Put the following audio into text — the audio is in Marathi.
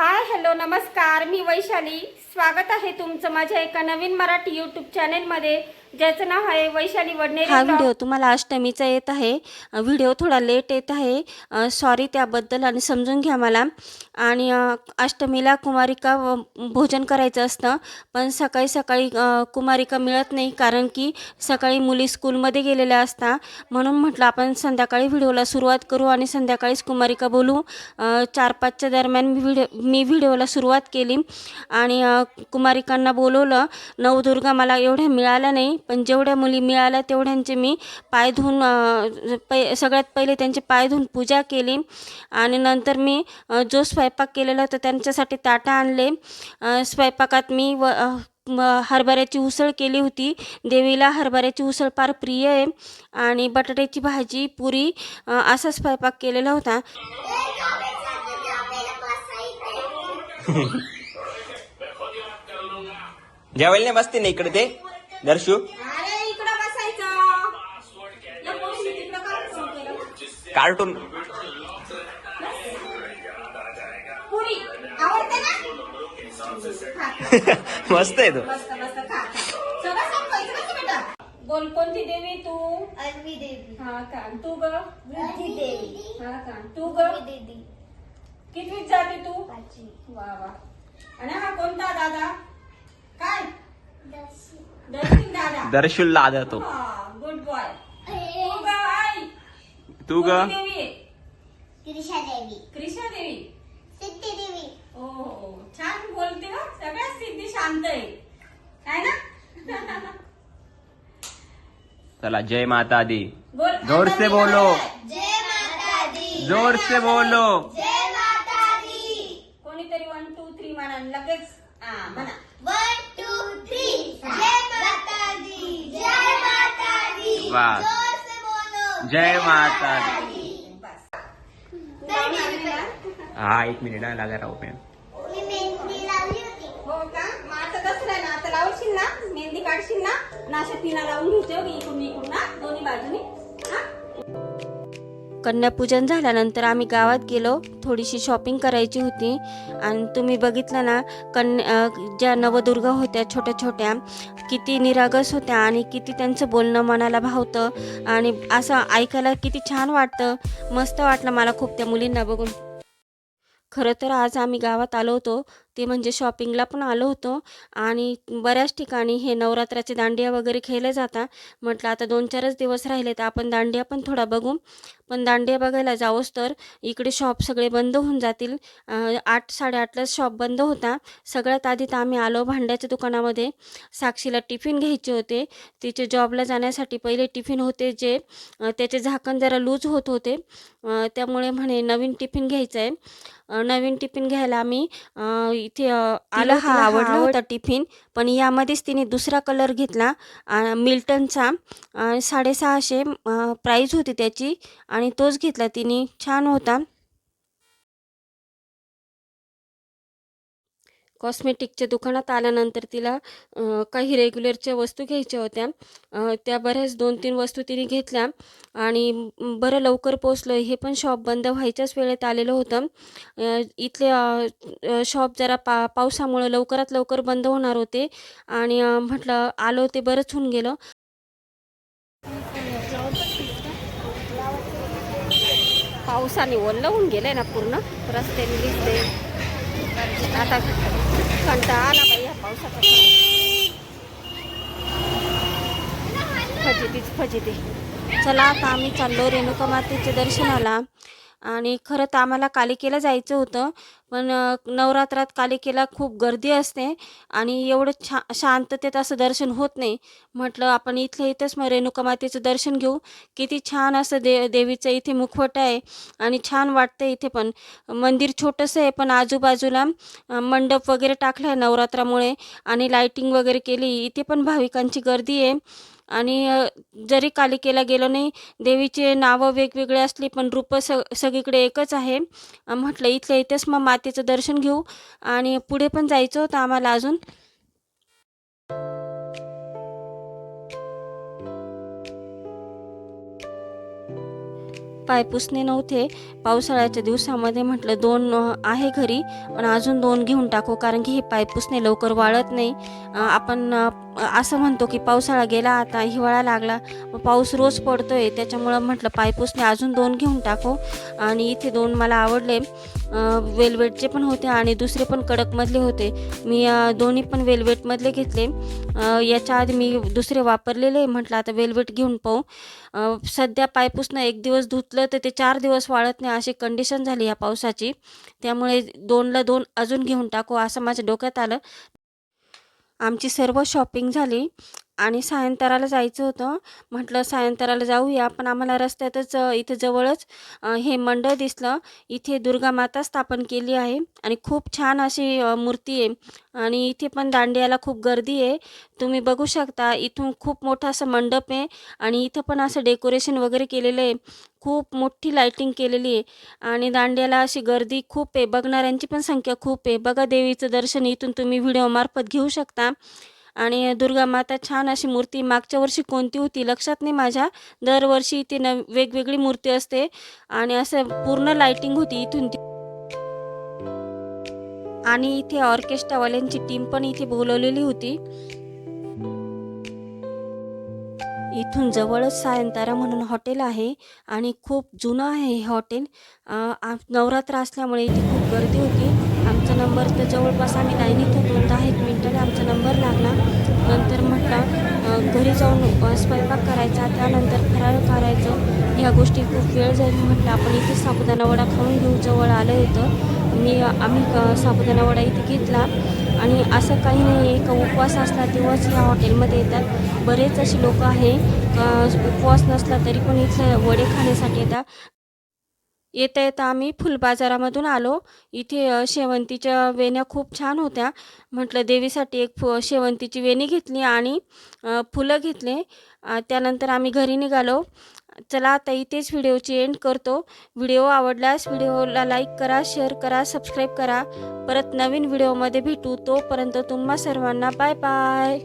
हाय हॅलो नमस्कार. मी वैशाली. स्वागत आहे तुमचं माझ्या एका नवीन मराठी यूट्यूब चॅनेलमध्ये ज्याचं नाव आहे वैशाली वडनेरे हा. व्हिडिओ तुम्हाला अष्टमीचा येत आहे. व्हिडिओ थोडा लेट येत आहे. सॉरी त्याबद्दल आणि समजून घ्या मला. आणि अष्टमीला कुमारिका भोजन करायचं असतं. पण सकाळी सकाळी कुमारिका मिळत नाही कारण की सकाळी मुली स्कूलमध्ये गेलेल्या असतात म्हणून म्हटलं आपण संध्याकाळी व्हिडिओला सुरुवात करू आणि संध्याकाळीच कुमारिका बोलू. चार पाचच्या दरम्यान मी व्हिडिओ मी व्हिडिओला सुरुवात केली. आणि कुमारिकांना बोलवलं नवदुर्गा मला एवढ्या मिळाल्या नाही. पण जेवढ्या मुली मिळाल्या तेवढ्यांचे मी पाय धुवून पै सगळ्यात पहिले त्यांचे पाय धुवून पूजा केली. आणि नंतर मी जो स्वयंपाक केलेला होता त्यांच्यासाठी ताटा आणले. स्वयंपाकात मी व हरभऱ्याची उसळ केली होती. देवीला हरभऱ्याची उसळ फार प्रिय आहे. आणि बटाट्याची भाजी पुरी असा स्वयंपाक केलेला होता. जेवायला बसते ना इकडे ते. दर्शू? कार्टून. पुरी आवडते ना? खा. मस्त आहे तो. बोल कोणती देवी तू? अन्वी देवी. हा का? तू ग? वृद्धी देवी. हा का? तू ग? देवी. कितवीत जाते तू? वा वा. आणि हा कोणता दादा? काय? दादा. दर्शूला आदा तो. गुड बॉय तू ग देवी? देवी. कृष्णा देवी? सिद्धी देवी. ओ हो हो. छान बोलते ना. सगळ्यात सिद्धी शांत आहे. काय ना? चला जय माता दी. बोल. जोर से बोलो. जय माता दी. जोर से बोलो जय माता दी कोणीतरी वन टू थ्री म्हणा लगेच हा म्हणा वन टू थ्री जय माता दी जय माता बस जय माता दी हा एक मिनिट लागा राहू मॅम हो मेहंदी आता ना आता लावशील ना? मेहंदी काढशील ना? नाशा पिना लावून घ्यायचे इकडून इकडून ना दोन्ही बाजूनी. कन्यापूजन झाल्यानंतर आम्ही गावात गेलो. थोडीशी शॉपिंग करायची होती. आणि तुम्ही बघितलं ना कन्या ज्या नवदुर्गा होत्या छोट्या छोट्या किती निरागस होत्या आणि किती त्यांचं बोलणं मनाला भावतं. आणि असं ऐकायला किती छान वाटतं. मस्त वाटलं मला खूप त्या मुलींना बघून. खरं तर आज आम्ही गावात आलो होतो. ते म्हणजे शॉपिंगला पण आलो होतो. आणि बऱ्याच ठिकाणी हे नवरात्राचे दांडिया वगैरे खेळले जातात. म्हटलं आता दोन चारच दिवस राहिले तर आपण दांडिया पण थोडा बघू. पण दांडिया बघायला जावोस तर इकडे शॉप सगळे बंद होऊन जातील. आठ साडेआठलाच शॉप बंद होता. सगळ्यात आधी तर आम्ही आलो भांड्याच्या दुकानामध्ये. साक्षीला टिफिन घ्यायचे होते. तिचे जॉबला जाण्यासाठी पहिले टिफिन होते जे त्याचे झाकण जरा लूज होत होते. त्यामुळे म्हणे नवीन टिफिन घ्यायचं आहे नवीन टिफिन घ्यायला आम्ही इथे अं, आला हा आवडला होता टिफिन पण यामध्येच तिने दुसरा कलर घेतला मिल्टनचा साडेसहाशे प्राईज होती त्याची आणि तोच घेतला तिने. छान होता. कॉस्मेटिकच्या दुकानात आल्यानंतर तिला काही रेग्युलरच्या वस्तू घ्यायच्या होत्या. त्या बऱ्याच दोन तीन वस्तू तिने घेतल्या. आणि बरं लवकर पोचलो हे पण शॉप बंद व्हायच्याच वेळेत आलेलं होतं. इथले शॉप जरा पा पावसामुळं लवकरात लवकर बंद होणार होते. आणि म्हटलं आलो ते बरंच होऊन गेलं. पावसाने ओल्लं होऊन गेलं ना पूर्ण. रस्त्याने दिसते आता कंटाळा आला बाई या पावसाचा फजितीच फजिती चला आता आम्ही चाललो रेणुका मातेच्या दर्शनाला आणि खरं तर आम्हाला कालिकेला जायचं होतं पण नवरात्रात कालिकेला खूप गर्दी असते आणि एवढं छा शांततेत असं दर्शन होत नाही. म्हटलं आपण इथल्या इथंच मग रेणुका मातेचं दर्शन घेऊ. किती छान असं दे देवीचं इथे मुखवट आहे आणि छान वाटतं इथे पण. मंदिर छोटंसं आहे पण आजूबाजूला मंडप वगैरे टाकला आहे नवरात्रामुळे आणि लाईटिंग वगैरे केली. इथे पण भाविकांची गर्दी आहे. आणि जरी कालिकेला गेलो नाही देवीचे नावं वेगवेगळे असली पण रूपं स सगळीकडे एकच आहे. म्हटलं इथल्या इथेच मग मातेचं दर्शन घेऊ आणि पुढे पण जायचं होतं आम्हाला अजून. पायपुसणे नव्हते. पावसाळ्याच्या दिवसामध्ये म्हटलं दोन आहे घरी पण अजून दोन घेऊन टाकू कारण की हे पायपुसणे लवकर वाळत नाही. आपण असं म्हणतो की पावसाळा गेला आता हिवाळा लागला पाऊस रोज पडतोय. त्याच्यामुळं म्हटलं पायपुसणे अजून दोन घेऊन टाकू. आणि इथे दोन मला आवडले. वेलवेटचे पण होते आणि दुसरे पण कडकमधले होते. मी दोन्ही पण वेलवेटमधले घेतले. याच्या आधी मी दुसरे वापरलेले. म्हटलं आता वेलवेट घेऊन पाहू. सध्या पायपुसनं एक दिवस धुतलं तर ते चार दिवस वाळत नाही अशी कंडिशन झाली या पावसाची. त्यामुळे दोनला दोन अजून घेऊन टाकू असं माझ्या डोक्यात आलं. आमची सर्व शॉपिंग झाली. आणि सायंताराला जायचं होतं. म्हटलं सायंतराला जाऊया पण आम्हाला रस्त्यातच इथे जवळच हे मंडळ दिसलं. इथे दुर्गा माता स्थापन केली आहे आणि खूप छान अशी मूर्ती आहे. आणि इथे पण दांडियाला खूप गर्दी आहे. तुम्ही बघू शकता इथून खूप मोठं असं मंडप आहे आणि इथं पण असं डेकोरेशन वगैरे केलेलं आहे. खूप मोठी लाईटिंग केलेली आहे आणि दांडियाला अशी गर्दी खूप आहे. बघणाऱ्यांची पण संख्या खूप आहे. बघा देवीचं दर्शन इथून तुम्ही व्हिडिओमार्फत घेऊ शकता. आणि दुर्गा माता छान अशी मूर्ती मागच्या वर्षी कोणती होती लक्षात नाही माझ्या. दरवर्षी इथे न वेगवेगळी मूर्ती असते आणि असं पूर्ण लाईटिंग होती इथून ती. आणि इथे ऑर्केस्ट्रावाल्यांची टीम पण इथे बोलवलेली होती. इथून जवळच सायंतारा म्हणून हॉटेल आहे आणि खूप जुनं आहे हे हॉटेल. नवरात्र असल्यामुळे इथे खूप गर्दी होती. आमचा नंबर तर जवळपास आम्ही लाईनीत होतो दहा एक मिनटाने आमचा नंबर लागला. नंतर म्हटलं घरी जाऊन स्वयंपाक करायचा त्यानंतर फराळ करायचं. ह्या गोष्टी खूप वेळ जाईल म्हटलं आपण इथे साबुदाणा वडा खाऊन घेऊ जवळ आलं होतं. मी आम्ही क- साबुदाणा वडा इथे घेतला. आणि असं काही नाही आहे का उपवास असला तेव्हाच या हॉटेलमध्ये येतात. बरेच असे लोक आहे उपवास नसला तरी पण इथं वडे खाण्यासाठी येतात. येता येता आम्ही फुलबाजारामधून आलो. इथे शेवंतीच्या वेण्या खूप छान होत्या. म्हटलं देवीसाठी एक फु शेवंतीची वेणी घेतली आणि फुलं घेतले. त्यानंतर आम्ही घरी निघालो. चला आता इथेच व्हिडिओची एंड करतो. व्हिडिओ आवडल्यास व्हिडिओला लाईक करा शेअर करा सबस्क्राईब करा. परत नवीन व्हिडिओमध्ये भेटू. तोपर्यंत तुम्हा सर्वांना बाय बाय.